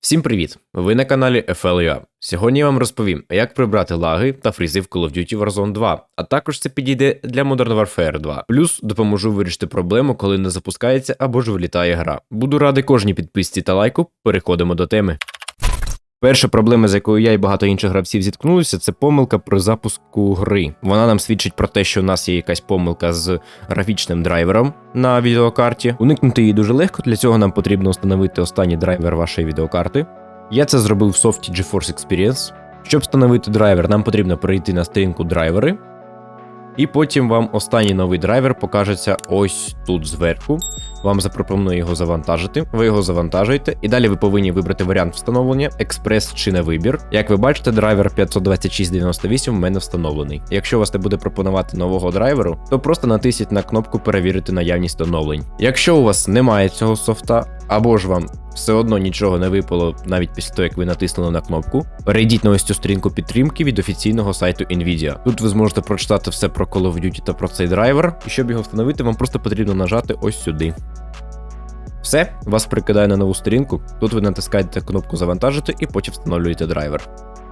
Всім привіт! Ви на каналі FLUA. Сьогодні я вам розповім, як прибрати лаги та фрізи в Call of Duty Warzone 2, а також це підійде для Modern Warfare 2. Плюс допоможу вирішити проблему, коли не запускається або ж вилітає гра. Буду радий кожній підписці та лайку. Переходимо до теми. Перша проблема, з якою я і багато інших гравців зіткнулися, це помилка при запуску гри. Вона нам свідчить про те, що у нас є якась помилка з графічним драйвером на відеокарті. Уникнути її дуже легко. Для цього нам потрібно встановити останній драйвер вашої відеокарти. Я це зробив в софті GeForce Experience. Щоб встановити драйвер, нам потрібно перейти на сторінку драйвери. І потім вам останній новий драйвер покажеться ось тут зверху. Вам запропонує його завантажити. Ви його завантажуєте, і далі ви повинні вибрати варіант встановлення, експрес чи на вибір. Як ви бачите, драйвер 52698 в мене встановлений. Якщо вас не буде пропонувати нового драйверу, то просто натисніть на кнопку перевірити наявність оновлень. Якщо у вас немає цього софта, або ж вам все одно нічого не випало навіть після того, як ви натиснули на кнопку. Перейдіть на ось цю сторінку підтримки від офіційного сайту Nvidia. Тут ви зможете прочитати все про Call of Duty та про цей драйвер. І щоб його встановити, вам просто потрібно нажати ось сюди. Все, вас прикидає на нову сторінку. Тут ви натискаєте кнопку завантажити і потім встановлюєте драйвер.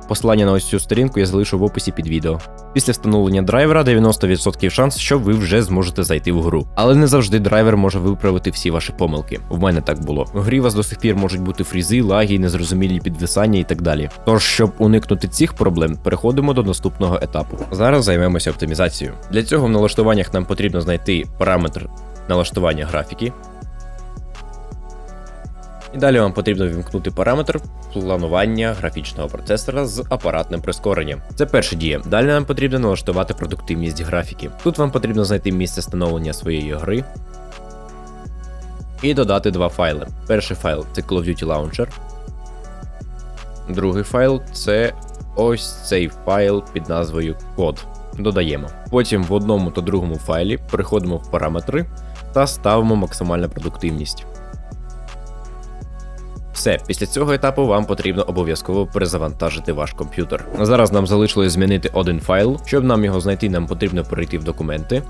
Посилання на ось цю сторінку я залишу в описі під відео. Після встановлення драйвера 90% шанс, що ви вже зможете зайти в гру. Але не завжди драйвер може виправити всі ваші помилки. В мене так було. В грі у вас до сих пір можуть бути фрізи, лаги, незрозумілі підвисання і так далі. Тож, щоб уникнути цих проблем, переходимо до наступного етапу. Зараз займемося оптимізацією. Для цього в налаштуваннях нам потрібно знайти параметр налаштування графіки. І далі вам потрібно вімкнути параметр планування графічного процесора з апаратним прискоренням. Це перша дія. Далі нам потрібно налаштувати продуктивність графіки. Тут вам потрібно знайти місце встановлення своєї гри і додати два файли. Перший файл це Call of Duty Launcher. Другий файл це ось цей файл під назвою код. Додаємо. Потім в одному та другому файлі переходимо в параметри та ставимо максимальну продуктивність. Все, після цього етапу вам потрібно обов'язково перезавантажити ваш комп'ютер. Зараз нам залишилось змінити один файл. Щоб нам його знайти, нам потрібно перейти в документи.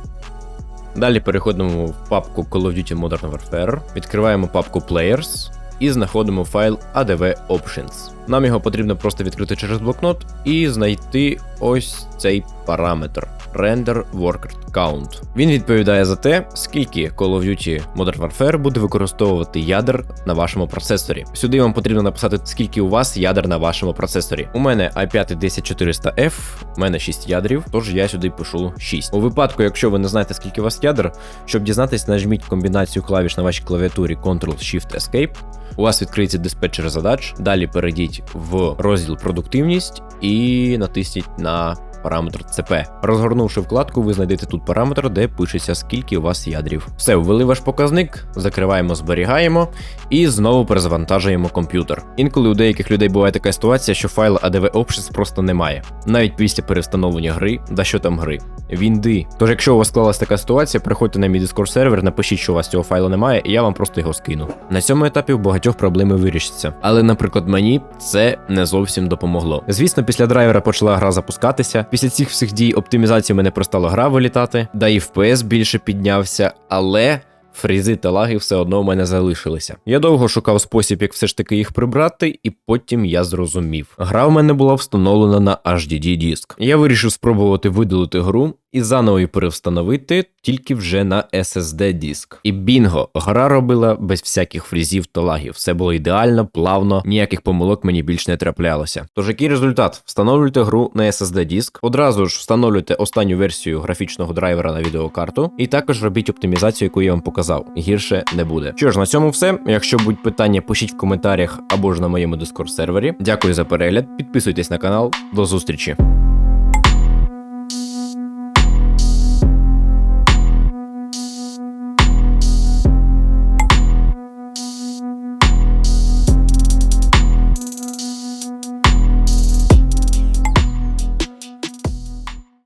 Далі переходимо в папку Call of Duty Modern Warfare, відкриваємо папку Players і знаходимо файл ADV Options. Нам його потрібно просто відкрити через блокнот і знайти ось цей параметр Render Worker Count. Він відповідає за те, скільки Call of Duty Modern Warfare буде використовувати ядер на вашому процесорі. Сюди вам потрібно написати, скільки у вас ядер на вашому процесорі. У мене i5 10400F, у мене 6 ядрів, тож я сюди пишу 6. У випадку, якщо ви не знаєте, скільки у вас ядер, щоб дізнатись, нажміть комбінацію клавіш на вашій клавіатурі Ctrl-Shift-Escape. У вас відкриється диспетчер задач. Далі перейдіть в розділ продуктивність і натисніть на параметр CP. Розгорнувши вкладку, ви знайдете тут параметр, де пишеться, скільки у вас ядрів. Все, ввели ваш показник, закриваємо, зберігаємо і знову перезавантажуємо комп'ютер. Інколи у деяких людей буває така ситуація, що файл ADV Options просто немає. Навіть після перестановлення гри, да що там гри. Вінди. Тож, якщо у вас склалась така ситуація, приходьте на мій Discord сервер, напишіть, що у вас цього файлу немає, і я вам просто його скину. На цьому етапі в багатьох проблеми вирішаться. Але, наприклад, мені це не зовсім допомогло. Звісно, після драйвера почала гра запускатися. Після цих всіх дій оптимізації мене простала гра вилітати, да і FPS більше піднявся, але. Фрізи та лаги все одно у мене залишилися. Я довго шукав спосіб, як все ж таки їх прибрати, і потім я зрозумів. Гра в мене була встановлена на HDD диск. Я вирішив спробувати видалити гру і заново її перевстановити тільки вже на SSD диск. І бінго, гра робила без всяких фрізів та лагів. Все було ідеально, плавно, ніяких помилок мені більш не траплялося. Тож який результат? Встановлюйте гру на SSD диск, одразу ж встановлюйте останню версію графічного драйвера на відеокарту, і також робіть оптимізацію, яку я вам показав. Гірше не буде. Що ж, на цьому все. Якщо будуть питання, пишіть в коментарях або ж на моєму Discord сервері. Дякую за перегляд, підписуйтесь на канал, до зустрічі.